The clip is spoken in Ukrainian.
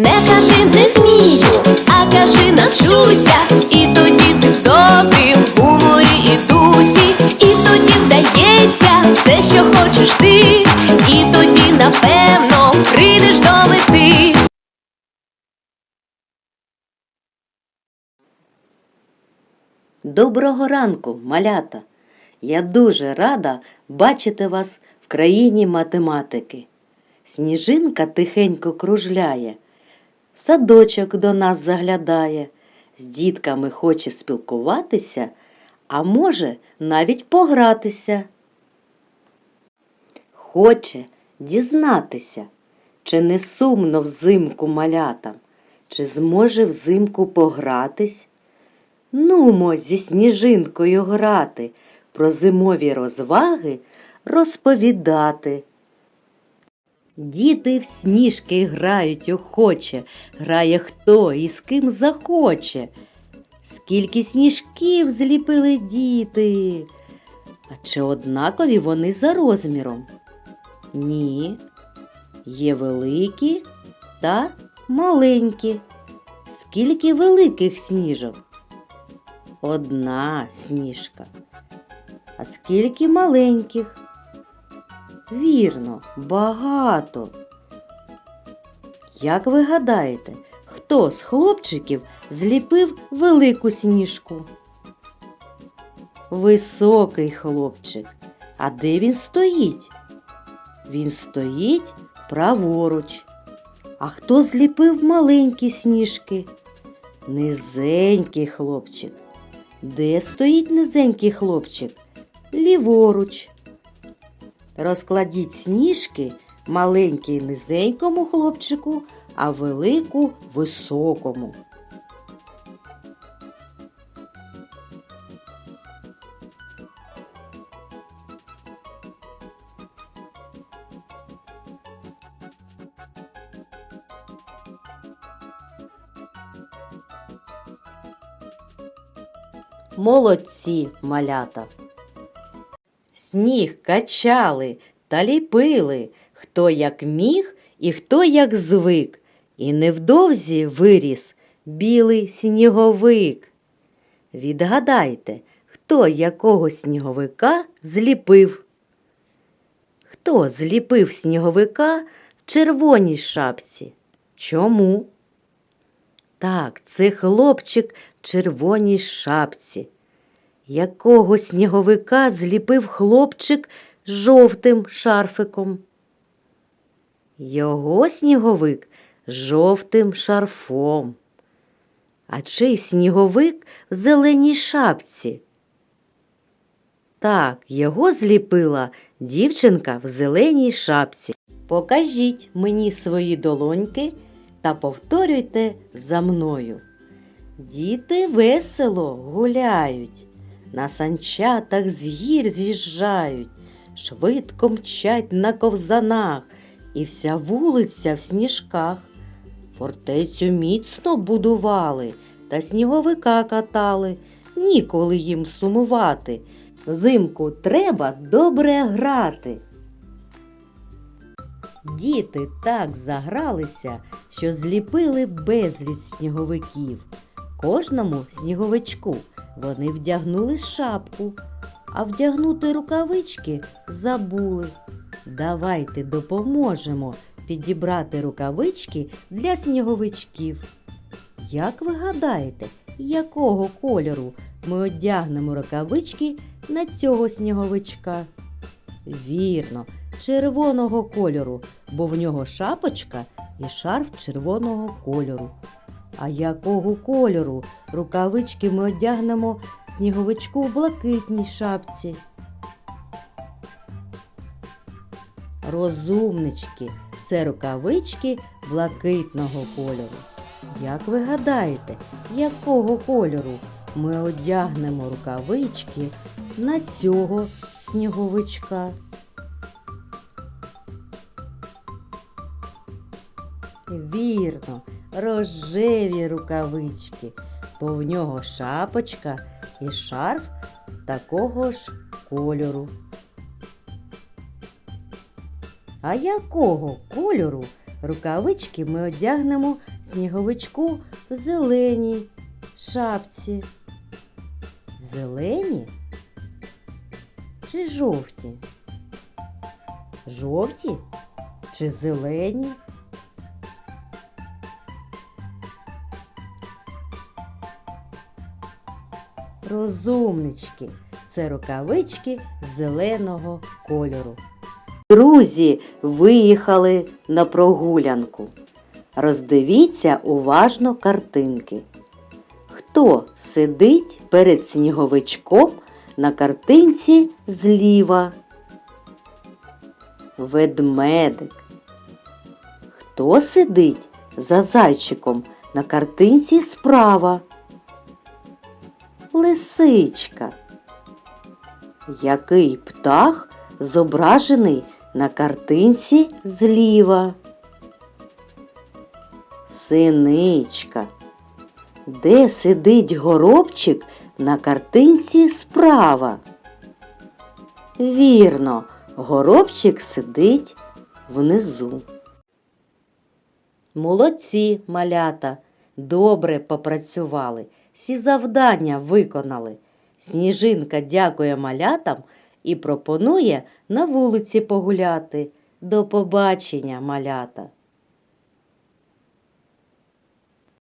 Не кажи не вмію, а кажи навчуся. І тоді ти в добрім гуморі і дусі, і тоді вдається все, що хочеш ти, і тоді, напевно, прийдеш до мети. Доброго ранку, малята! Я дуже рада бачити вас в країні математики. Сніжинка тихенько кружляє, в садочок до нас заглядає, з дітками хоче спілкуватися, а може навіть погратися. Хоче дізнатися, чи не сумно взимку малятам, чи зможе взимку погратись. Нумо зі сніжинкою грати, про зимові розваги розповідати. Діти в сніжки грають охоче, грає хто і з ким захоче. Скільки сніжків зліпили діти. А чи однакові вони за розміром? Ні. Є великі та маленькі. Скільки великих сніжок? Одна сніжка. А скільки маленьких? Вірно, багато. Як ви гадаєте, хто з хлопчиків зліпив велику сніжку? Високий хлопчик. А де він стоїть? Він стоїть праворуч. А хто зліпив маленькі сніжки? Низенький хлопчик. Де стоїть низенький хлопчик? Ліворуч. Розкладіть сніжки маленький низенькому хлопчику, а велику високому. Молодці, малята. Сніг качали та ліпили, хто як міг і хто як звик, і невдовзі виріс білий сніговик. Відгадайте, хто якого сніговика зліпив? Хто зліпив сніговика в червоній шапці? Чому? Так, це хлопчик в червоній шапці. Якого сніговика зліпив хлопчик з жовтим шарфиком? Його сніговик з жовтим шарфом. А чий сніговик в зеленій шапці? Так, його зліпила дівчинка в зеленій шапці. Покажіть мені свої долоньки та повторюйте за мною. Діти весело гуляють, на санчатах з гір з'їжджають, швидко мчать на ковзанах, і вся вулиця в сніжках. Фортецю міцно будували та сніговика катали, ніколи їм сумувати. Взимку треба добре грати. Діти так загралися, що зліпили безліч сніговиків. Кожному сніговичку вони вдягнули шапку, а вдягнути рукавички забули. Давайте допоможемо підібрати рукавички для сніговичків. Як ви гадаєте, якого кольору ми одягнемо рукавички на цього сніговичка? Вірно, червоного кольору, бо в нього шапочка і шарф червоного кольору. А якого кольору рукавички ми одягнемо сніговичку в блакитній шапці? Розумнички, це рукавички блакитного кольору. Як ви гадаєте, якого кольору ми одягнемо рукавички на цього сніговичка? Вірно, рожеві рукавички, бо в нього шапочка і шарф такого ж кольору. А якого кольору Рукавички ми одягнемо сніговичку в зеленій шапці. Зелені чи жовті? Жовті чи зелені? Розумнички, це рукавички зеленого кольору. Друзі виїхали на прогулянку. Роздивіться уважно картинки. Хто сидить перед сніговичком на картинці зліва? Ведмедик. Хто сидить за зайчиком на картинці справа? Лисичка. Який птах зображений на картинці зліва? Синичка. Де сидить горобчик на картинці справа? Вірно, горобчик сидить внизу. Молодці, малята, добре попрацювали, всі завдання виконали. Сніжинка дякує малятам і пропонує на вулиці погуляти. До побачення, малята!